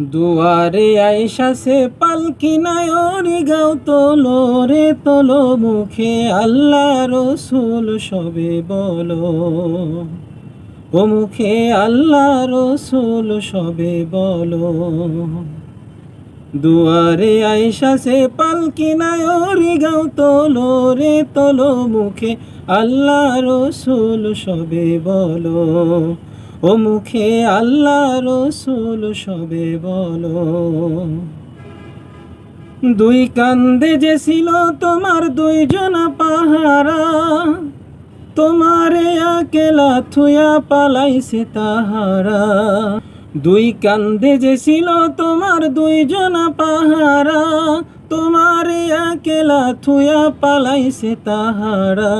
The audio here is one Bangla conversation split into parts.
দুয়ারে আইসা সে পালকি নায়রি গাও তোলো রে, তোলো মুখে আল্লাহ রসুল, সবে বলো। ও মুখে আল্লাহ রসুল, সবে বলো। দুয়ারে আইসা সে পালকি নায়রি গাও তোলো রে, তোলো মুখে আল্লাহ রসুল, সবে বলো। ও মুখে আল্লাহ রসুল সবে বলো। দুই কান্দে যে ছিল তোমার দুইজনা পাহারা, তোমারে আকেলা থুয়া পালাইছে তাহারা। দুই কান্দে যে ছিল তোমার দুইজনা পাহারা, তোমারে আকেলা থুয়া পালাইছে তাহারা।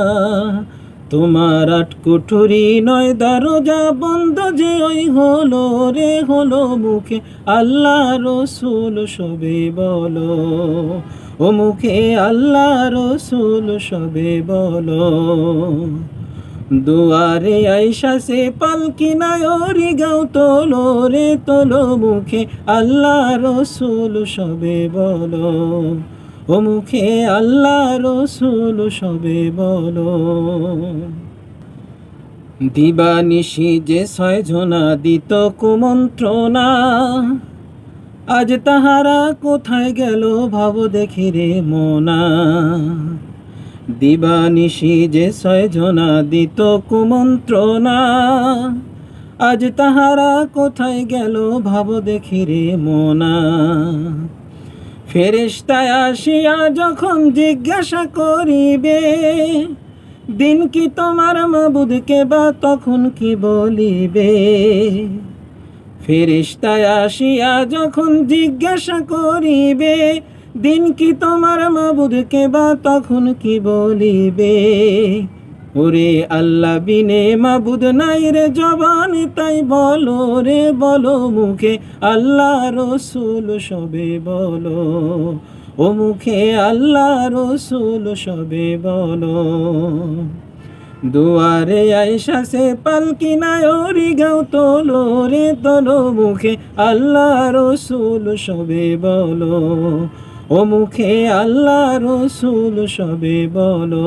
তোমার আট কুঠুরি নয় দরজা বন্ধ যে ওই হলো রে, হলো মুখে। আল্লাহ রসুল সবে বলো, ও মুখে আল্লাহ রসুল সবে বলো। দুয়ারে আইসা সে পালকি নায়রি গাও তোলো রে, তোলো মুখে। আল্লাহ রসুল সবে বলো। ও মুখে আল্লাহ রসুল সবে বলো। দিবানিশি যে ছয় জনা দিত কুমন্ত্রণা। আজ তাহারা কোথায় গেল ভাব দেখি রে মোনা। দিবানিশি যে ছয় জনা দিত কুমন্ত্রণা। আজ তাহারা কোথায় গেল ভাব দেখি রে মোনা। ফেরেশতায় আসিয়া যখন জিজ্ঞাসা করিবে, দিন কি তোমার মাবুদকে বা তখন কি বলিবে? ফেরেশতায় আসিয়া যখন জিজ্ঞাসা করিবে, দিন কি তোমার মাবুদকে বা তখন কি বলিবে? ওরে আল্লাহ বিনে মাবুদ নাই রে জবান, তাই বলো রে, বলো মুখে, আল্লাহ রসুল সবে বলো। ও মুখে আল্লাহ রসুল সবে বলো। দুয়ারে আইসা সে পালকি নায়রি গাও তোলো রে, তোলো মুখে, আল্লাহ রসুল সবে বলো। ও মুখে আল্লাহ রসুল সবে বলো।